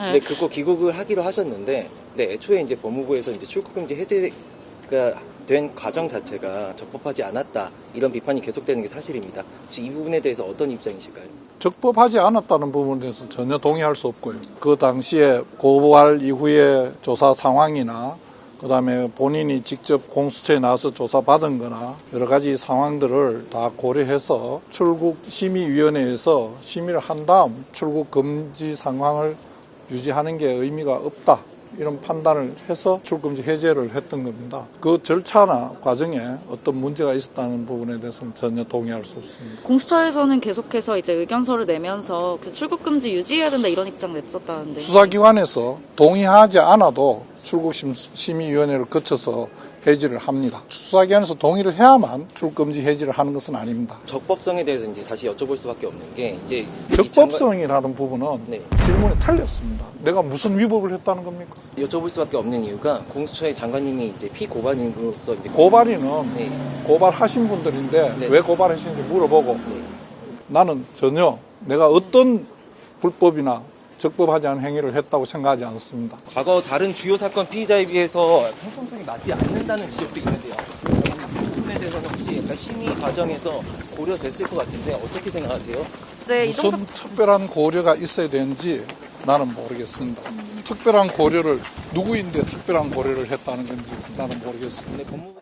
근데 그거 귀국을 하기로 하셨는데, 네, 애초에 이제 법무부에서 이제 출국금지 해제가 된 과정 자체가 적법하지 않았다 이런 비판이 계속되는 게 사실입니다. 혹시 이 부분에 대해서 어떤 입장이실까요? 적법하지 않았다는 부분에 대해서 전혀 동의할 수 없고요. 그 당시에 고발 이후에 조사 상황이나 그 다음에 본인이 직접 공수처에 나와서 조사받은 거나 여러 가지 상황들을 다 고려해서 출국 심의위원회에서 심의를 한 다음 출국 금지 상황을 유지하는 게 의미가 없다. 이런 판단을 해서 출금지 해제를 했던 겁니다. 그 절차나 과정에 어떤 문제가 있었다는 부분에 대해서는 전혀 동의할 수 없습니다. 공수처에서는 계속해서 이제 의견서를 내면서 그 출국 금지 유지해야 된다 이런 입장 냈었다는데. 수사기관에서 동의하지 않아도 출국심의위원회를 거쳐서 해지를 합니다. 수사기관에서 동의를 해야만 출금지 해지를 하는 것은 아닙니다. 적법성에 대해서 이제 다시 여쭤볼 수밖에 없는 게 이제 적법성이라는 부분은 네. 질문에 틀렸습니다. 내가 무슨 위법을 했다는 겁니까? 여쭤볼 수밖에 없는 이유가 공수처의 장관님이 이제 피고발인으로서 이제 고발인은 네. 고발하신 분들인데 네. 왜 고발하시는지 물어보고 네. 나는 전혀 내가 어떤 불법이나 적법하지 않은 행위를 했다고 생각하지 않습니다. 과거 다른 주요 사건 피의자에 비해서 형평성이 맞지 않는다는 지적도 있는데요. 이 부분에 대해서는 혹시 약간 심의 과정에서 고려됐을 것 같은데 어떻게 생각하세요? 이제 무슨 이종석 특별한 고려가 있어야 되는지 나는 모르겠습니다. 특별한 고려를 누구인데 특별한 고려를 했다는 건지 나는 모르겠습니다.